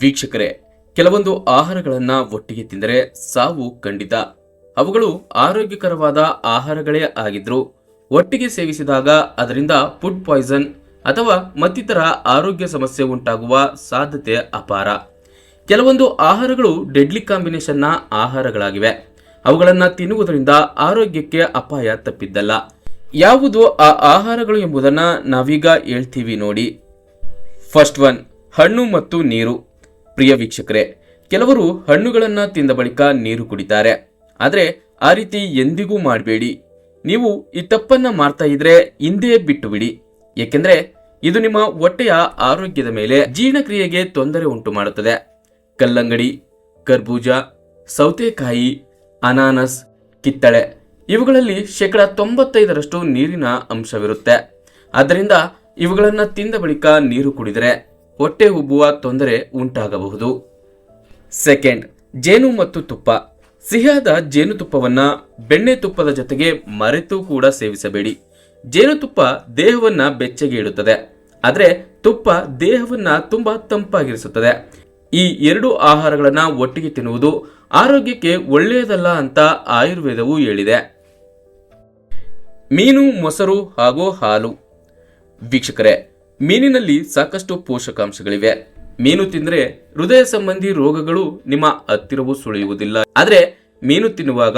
ವೀಕ್ಷಕರೇ, ಕೆಲವೊಂದು ಆಹಾರಗಳನ್ನು ಒಟ್ಟಿಗೆ ತಿಂದರೆ ಸಾವು ಖಂಡಿತ. ಅವುಗಳು ಆರೋಗ್ಯಕರವಾದ ಆಹಾರಗಳೇ ಆಗಿದ್ರು ಒಟ್ಟಿಗೆ ಸೇವಿಸಿದಾಗ ಅದರಿಂದ ಫುಡ್ ಪಾಯ್ಸನ್ ಅಥವಾ ಮತ್ತಿತರ ಆರೋಗ್ಯ ಸಮಸ್ಯೆ ಉಂಟಾಗುವ ಸಾಧ್ಯತೆ ಅಪಾರ. ಕೆಲವೊಂದು ಆಹಾರಗಳು ಡೆಡ್ಲಿ ಕಾಂಬಿನೇಷನ್ನ ಆಹಾರಗಳಾಗಿವೆ. ಅವುಗಳನ್ನು ತಿನ್ನುವುದರಿಂದ ಆರೋಗ್ಯಕ್ಕೆ ಅಪಾಯ ತಪ್ಪಿದ್ದಲ್ಲ. ಯಾವುದು ಆ ಆಹಾರಗಳು ಎಂಬುದನ್ನು ನಾವೀಗ ಹೇಳ್ತೀವಿ ನೋಡಿ. ಫಸ್ಟ್ ಒನ್ ಹಣ್ಣು ಮತ್ತು ನೀರು. ಪ್ರಿಯ ವೀಕ್ಷಕರೇ, ಕೆಲವರು ಹಣ್ಣುಗಳನ್ನು ತಿಂದ ಬಳಿಕ ನೀರು ಕುಡಿತಾರೆ. ಆದರೆ ಆ ರೀತಿ ಎಂದಿಗೂ ಮಾಡಬೇಡಿ. ನೀವು ಈ ತಪ್ಪನ್ನ ಮಾಡ್ತಾ ಇದ್ರೆ ಹಿಂದೆ ಬಿಟ್ಟು ಬಿಡಿ ಏಕೆಂದರೆ ಇದು ನಿಮ್ಮ ಹೊಟ್ಟೆಯ ಆರೋಗ್ಯದ ಮೇಲೆ ಜೀರ್ಣಕ್ರಿಯೆಗೆ ತೊಂದರೆ ಉಂಟು ಮಾಡುತ್ತದೆ. ಕಲ್ಲಂಗಡಿ, ಕರ್ಬೂಜ, ಸೌತೆಕಾಯಿ, ಅನಾನಸ್, ಕಿತ್ತಳೆ ಇವುಗಳಲ್ಲಿ ಶೇಕಡ ತೊಂಬತ್ತೈದರಷ್ಟು ನೀರಿನ ಅಂಶವಿರುತ್ತೆ. ಆದ್ದರಿಂದ ಇವುಗಳನ್ನು ತಿಂದ ಬಳಿಕ ನೀರು ಕುಡಿದರೆ ಹೊಟ್ಟೆ ಉಬ್ಬುವ ತೊಂದರೆ ಉಂಟಾಗಬಹುದು. ಸೆಕೆಂಡ್ ಜೇನು ಮತ್ತು ತುಪ್ಪ. ಸಿಹಿಯಾದ ಜೇನುತುಪ್ಪವನ್ನ ಬೆಣ್ಣೆ ತುಪ್ಪದ ಜೊತೆಗೆ ಮರೆತು ಕೂಡ ಸೇವಿಸಬೇಡಿ. ಜೇನುತುಪ್ಪ ದೇಹವನ್ನ ಬೆಚ್ಚಗೆ ಇಡುತ್ತದೆ. ಆದರೆ ತುಪ್ಪ ದೇಹವನ್ನ ತುಂಬಾ ತಂಪಾಗಿರಿಸುತ್ತದೆ. ಈ ಎರಡು ಆಹಾರಗಳನ್ನ ಒಟ್ಟಿಗೆ ತಿನ್ನುವುದು ಆರೋಗ್ಯಕ್ಕೆ ಒಳ್ಳೆಯದಲ್ಲ ಅಂತ ಆಯುರ್ವೇದವು ಹೇಳಿದೆ. ಮೀನು, ಮೊಸರು ಹಾಗೂ ಹಾಲು. ವೀಕ್ಷಕರೇ ಮೀನಿನಲ್ಲಿ ಸಾಕಷ್ಟು ಪೋಷಕಾಂಶಗಳಿವೆ. ಮೀನು ತಿಂದ್ರೆ ಹೃದಯ ಸಂಬಂಧಿ ರೋಗಗಳು ನಿಮ್ಮ ಹತ್ತಿರವೂ ಸುಳಿಯುವುದಿಲ್ಲ. ಆದ್ರೆ ಮೀನು ತಿನ್ನುವಾಗ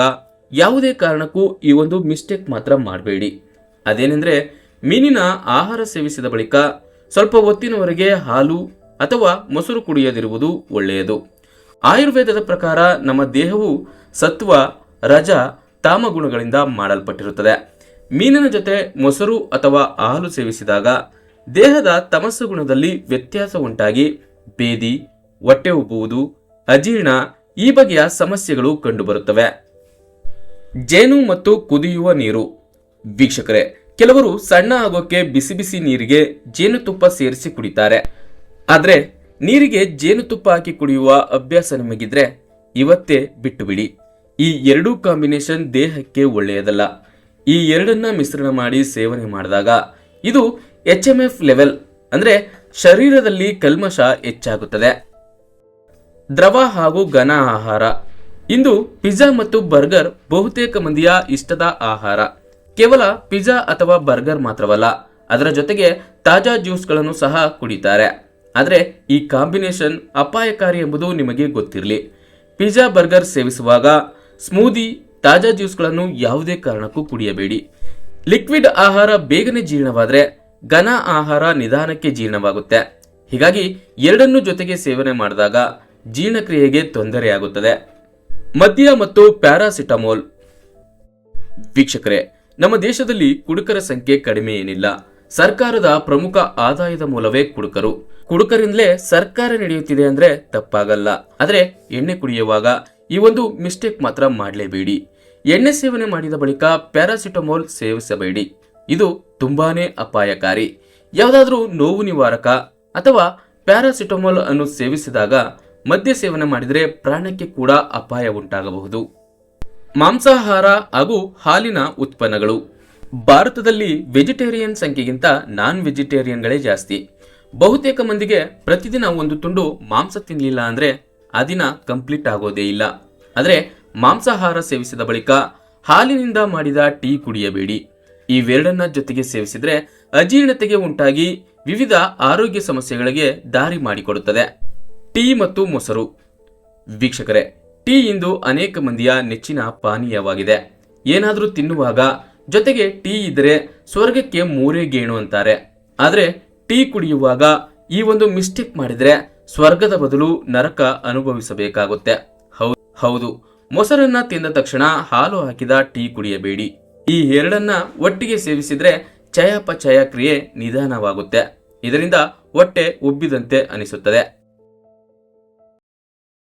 ಯಾವುದೇ ಕಾರಣಕ್ಕೂ ಈ ಒಂದು ಮಿಸ್ಟೇಕ್ ಮಾತ್ರ ಮಾಡಬೇಡಿ. ಅದೇನೆಂದ್ರೆ ಮೀನಿನ ಆಹಾರ ಸೇವಿಸಿದ ಬಳಿಕ ಸ್ವಲ್ಪ ಹೊತ್ತಿನವರೆಗೆ ಹಾಲು ಅಥವಾ ಮೊಸರು ಕುಡಿಯದಿರುವುದು ಒಳ್ಳೆಯದು. ಆಯುರ್ವೇದದ ಪ್ರಕಾರ ನಮ್ಮ ದೇಹವು ಸತ್ವ, ರಜ, ತಾಮ ಗುಣಗಳಿಂದ ಮಾಡಲ್ಪಟ್ಟಿರುತ್ತದೆ. ಮೀನಿನ ಜೊತೆ ಮೊಸರು ಅಥವಾ ಹಾಲು ಸೇವಿಸಿದಾಗ ದೇಹದ ತಮಸ್ಸು ಗುಣದಲ್ಲಿ ವ್ಯತ್ಯಾಸ ಉಂಟಾಗಿ ಬೇದಿ, ಹೊಟ್ಟೆ ಉಬ್ಬುವುದು, ಅಜೀರ್ಣ ಈ ಬಗೆಯ ಸಮಸ್ಯೆಗಳು ಕಂಡುಬರುತ್ತವೆ. ಜೇನು ಮತ್ತು ಕುದಿಯುವ ನೀರು. ವೀಕ್ಷಕರೇ, ಕೆಲವರು ಸಣ್ಣ ಆಗೋಕೆ ಬಿಸಿ ಬಿಸಿ ನೀರಿಗೆ ಜೇನುತುಪ್ಪ ಸೇರಿಸಿ ಕುಡಿತಾರೆ. ಆದರೆ ನೀರಿಗೆ ಜೇನುತುಪ್ಪ ಹಾಕಿ ಕುಡಿಯುವ ಅಭ್ಯಾಸ ನಿಮಗಿದ್ರೆ ಇವತ್ತೇ ಬಿಟ್ಟು ಬಿಡಿ ಈ ಎರಡೂ ಕಾಂಬಿನೇಷನ್ ದೇಹಕ್ಕೆ ಒಳ್ಳೆಯದಲ್ಲ. ಈ ಎರಡನ್ನ ಮಿಶ್ರಣ ಮಾಡಿ ಸೇವನೆ ಮಾಡಿದಾಗ ಇದು ಎಚ್ ಎಂ ಎಫ್ ಲೆವೆಲ್ ಅಂದರೆ ಶರೀರದಲ್ಲಿ ಕಲ್ಮಶ ಹೆಚ್ಚಾಗುತ್ತದೆ. ದ್ರವ ಹಾಗೂ ಘನ ಆಹಾರ. ಇಂದು ಪಿಜ್ಜಾ ಮತ್ತು ಬರ್ಗರ್ ಬಹುತೇಕ ಮಂದಿಯ ಇಷ್ಟದ ಆಹಾರ. ಕೇವಲ ಪಿಜ್ಜಾ ಅಥವಾ ಬರ್ಗರ್ ಮಾತ್ರವಲ್ಲ, ಅದರ ಜೊತೆಗೆ ತಾಜಾ ಜ್ಯೂಸ್ಗಳನ್ನು ಸಹ ಕುಡಿತಾರೆ. ಆದರೆ ಈ ಕಾಂಬಿನೇಷನ್ ಅಪಾಯಕಾರಿ ಎಂಬುದು ನಿಮಗೆ ಗೊತ್ತಿರಲಿ. ಪಿಜ್ಜಾ ಬರ್ಗರ್ ಸೇವಿಸುವಾಗ ಸ್ಮೂದಿ, ತಾಜಾ ಜ್ಯೂಸ್ಗಳನ್ನು ಯಾವುದೇ ಕಾರಣಕ್ಕೂ ಕುಡಿಯಬೇಡಿ. ಲಿಕ್ವಿಡ್ ಆಹಾರ ಬೇಗನೆ ಜೀರ್ಣವಾದರೆ ಘನ ಆಹಾರ ನಿಧಾನಕ್ಕೆ ಜೀರ್ಣವಾಗುತ್ತೆ. ಹೀಗಾಗಿ ಎರಡನ್ನೂ ಜೊತೆಗೆ ಸೇವನೆ ಮಾಡಿದಾಗ ಜೀರ್ಣಕ್ರಿಯೆಗೆ ತೊಂದರೆಯಾಗುತ್ತದೆ. ಮದ್ಯ ಮತ್ತು ಪ್ಯಾರಾಸಿಟಮೋಲ್. ವೀಕ್ಷಕರೇ, ನಮ್ಮ ದೇಶದಲ್ಲಿ ಕುಡುಕರ ಸಂಖ್ಯೆ ಕಡಿಮೆ ಏನಿಲ್ಲ. ಸರ್ಕಾರದ ಪ್ರಮುಖ ಆದಾಯದ ಮೂಲವೇ ಕುಡುಕರು. ಕುಡುಕರಿಂದಲೇ ಸರ್ಕಾರ ನಡೆಯುತ್ತಿದೆ ಅಂದ್ರೆ ತಪ್ಪಾಗಲ್ಲ. ಆದ್ರೆ ಎಣ್ಣೆ ಕುಡಿಯುವಾಗ ಈ ಒಂದು ಮಿಸ್ಟೇಕ್ ಮಾತ್ರ ಮಾಡಲೇಬೇಡಿ. ಎಣ್ಣೆ ಸೇವನೆ ಮಾಡಿದ ಬಳಿಕ ಪ್ಯಾರಾಸಿಟಮೋಲ್ ಸೇವಿಸಬೇಡಿ. ಇದು ತುಂಬಾನೇ ಅಪಾಯಕಾರಿ. ಯಾವುದಾದ್ರೂ ನೋವು ನಿವಾರಕ ಅಥವಾ ಪ್ಯಾರಾಸಿಟಮಾಲ್ ಅನ್ನು ಸೇವಿಸಿದಾಗ ಮದ್ಯ ಸೇವನೆ ಮಾಡಿದರೆ ಪ್ರಾಣಕ್ಕೆ ಕೂಡ ಅಪಾಯ ಉಂಟಾಗಬಹುದು. ಮಾಂಸಾಹಾರ ಹಾಗೂ ಹಾಲಿನ ಉತ್ಪನ್ನಗಳು. ಭಾರತದಲ್ಲಿ ವೆಜಿಟೇರಿಯನ್ ಸಂಖ್ಯೆಗಿಂತ ನಾನ್ ವೆಜಿಟೇರಿಯನ್ಗಳೇ ಜಾಸ್ತಿ. ಬಹುತೇಕ ಮಂದಿಗೆ ಪ್ರತಿದಿನ ಒಂದು ತುಂಡು ಮಾಂಸ ತಿನ್ನಲಿಲ್ಲ ಅಂದ್ರೆ ಆ ದಿನ ಕಂಪ್ಲೀಟ್ ಆಗೋದೇ ಇಲ್ಲ. ಆದರೆ ಮಾಂಸಾಹಾರ ಸೇವಿಸಿದ ಬಳಿಕ ಹಾಲಿನಿಂದ ಮಾಡಿದ ಟೀ ಕುಡಿಯಬೇಡಿ. ಇವೆರಡನ್ನ ಜೊತೆಗೆ ಸೇವಿಸಿದ್ರೆ ಅಜೀರ್ಣತೆಗೆ ಉಂಟಾಗಿ ವಿವಿಧ ಆರೋಗ್ಯ ಸಮಸ್ಯೆಗಳಿಗೆ ದಾರಿ ಮಾಡಿಕೊಡುತ್ತದೆ. ಟೀ ಮತ್ತು ಮೊಸರು. ವೀಕ್ಷಕರೇ, ಟೀ ಇಂದು ಅನೇಕ ಮಂದಿಯ ನೆಚ್ಚಿನ ಪಾನೀಯವಾಗಿದೆ. ಏನಾದರೂ ತಿನ್ನುವಾಗ ಜೊತೆಗೆ ಟೀ ಇದ್ದರೆ ಸ್ವರ್ಗಕ್ಕೆ ಮೂರೇ ಗೇಣು ಅಂತಾರೆ. ಆದರೆ ಟೀ ಕುಡಿಯುವಾಗ ಈ ಒಂದು ಮಿಸ್ಟೇಕ್ ಮಾಡಿದ್ರೆ ಸ್ವರ್ಗದ ಬದಲು ನರಕ ಅನುಭವಿಸಬೇಕಾಗುತ್ತೆ. ಹೌದು. ಮೊಸರನ್ನ ತಿಂದ ತಕ್ಷಣ ಹಾಲು ಹಾಕಿದ ಟೀ ಕುಡಿಯಬೇಡಿ. ಈ ಎರಡನ್ನ ಒಟ್ಟಿಗೆ ಸೇವಿಸಿದ್ರೆ ಚಯಾಪಚಯ ಕ್ರಿಯೆ ನಿಧಾನವಾಗುತ್ತೆ. ಇದರಿಂದ ಹೊಟ್ಟೆ ಉಬ್ಬಿದಂತೆ ಅನಿಸುತ್ತದೆ.